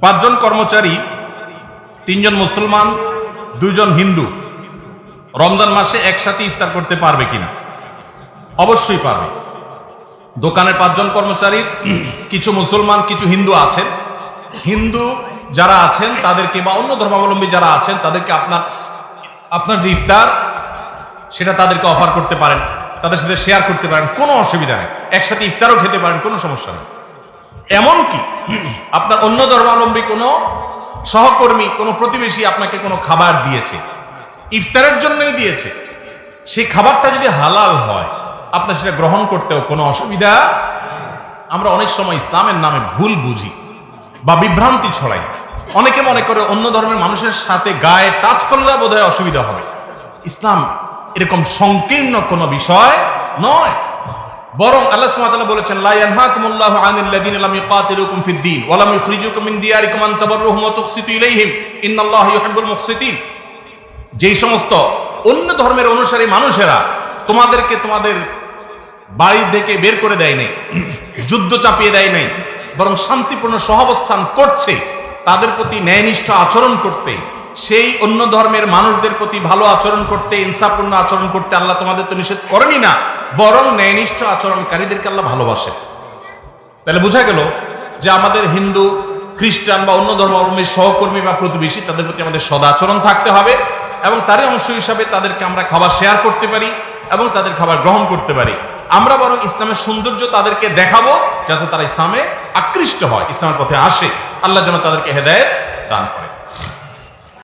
পাঁচজন কর্মচারী, তিনজন মুসলমান, দুজন হিন্দু। রমজান মাসে একসাথে ইফতার করতে পারবে কিনা? অবশ্যই পারবে। দোকানের পাঁচজন কর্মচারী, কিছু মুসলমান, কিছু হিন্দু আছেন। হিন্দু যারা আছেন, তাদেরকে বা অন্য ধর্মাবলম্বী যারা আছেন, তাদেরকে আপনার আপনার যে ইফতার, সেটা তাদেরকে অফার করতে পারেন, তাদের সাথে শেয়ার করতে পারেন, কোনো অসুবিধা নেই। একসাথে ইফতারও খেতে পারেন, কোনো সমস্যা নেই। এমনকি আপনার অন্য ধর্মাবলম্বী কোনো সহকর্মী, কোনো প্রতিবেশী আপনাকে কোনো খাবার দিয়েছে, ইফতারের জন্যই দিয়েছে, সেই খাবারটা যদি হালাল হয়, আপনার সেটা গ্রহণ করতেও কোনো অসুবিধা আমরা অনেক সময় ইসলামের নামে ভুল বুঝি বা বিভ্রান্তি ছড়াই। অনেকে মনে করে অন্য ধর্মের মানুষের সাথে গায়ে টাচ করলে বোধহয় অসুবিধা হবে। ইসলাম এরকম সংকীর্ণ কোনো বিষয় নয়। বরং আল্লাহ সুবহানাহু বলেছেন, লা ইয়ানহাকুমুল্লাহু আনিল লাযিনা লাম ইউকাতিলুকুম ফিদ দীন, ওয়া লাম ইখরিজুকুম মিন দিয়ারিকুম আন তাবাররুহুম ওয়া তুকসিতু ইলাইহিম, ইন্নাল্লাহা ইউহিব্বুল মুকসিতিন যেই সমস্ত অন্য ধর্মের অনুসারী মানুষেরা তোমাদেরকে তোমাদের বাড়ি থেকে বের করে দেয় নাই, যুদ্ধ চাপিয়ে দেয় নাই, বরং শান্তিপূর্ণ সহাবস্থান করছে, তাদের প্রতি ন্যায়নিষ্ঠ আচরণ করতে সেই অন্য ধর্মের মানুষদের প্রতি ভালো আচরণ করতে, ইনসাফপূর্ণ আচরণ করতে আল্লাহ তোমাদের তো নিষেধ করেনি না, বরং ন্যায়নিষ্ঠ আচরণকারীদেরকে আল্লাহ ভালোবাসে। তাহলে বোঝা গেল যে আমাদের হিন্দু, খ্রিস্টান বা অন্য ধর্মাবলম্বী সহকর্মী বা প্রতিবেশী, তাদের প্রতি আমাদের সদাচরণ থাকতে হবে এবং তারই অংশ হিসাবে তাদেরকে আমরা খাবার শেয়ার করতে পারি এবং তাদের খাবার গ্রহণ করতে পারি। আমরা বরং ইসলামের সৌন্দর্য তাদেরকে দেখাবো যাতে তারা ইসলামে আকৃষ্ট হয়, ইসলামের পথে আসে। আল্লাহ যেন তাদেরকে হেদায়েত দান করে।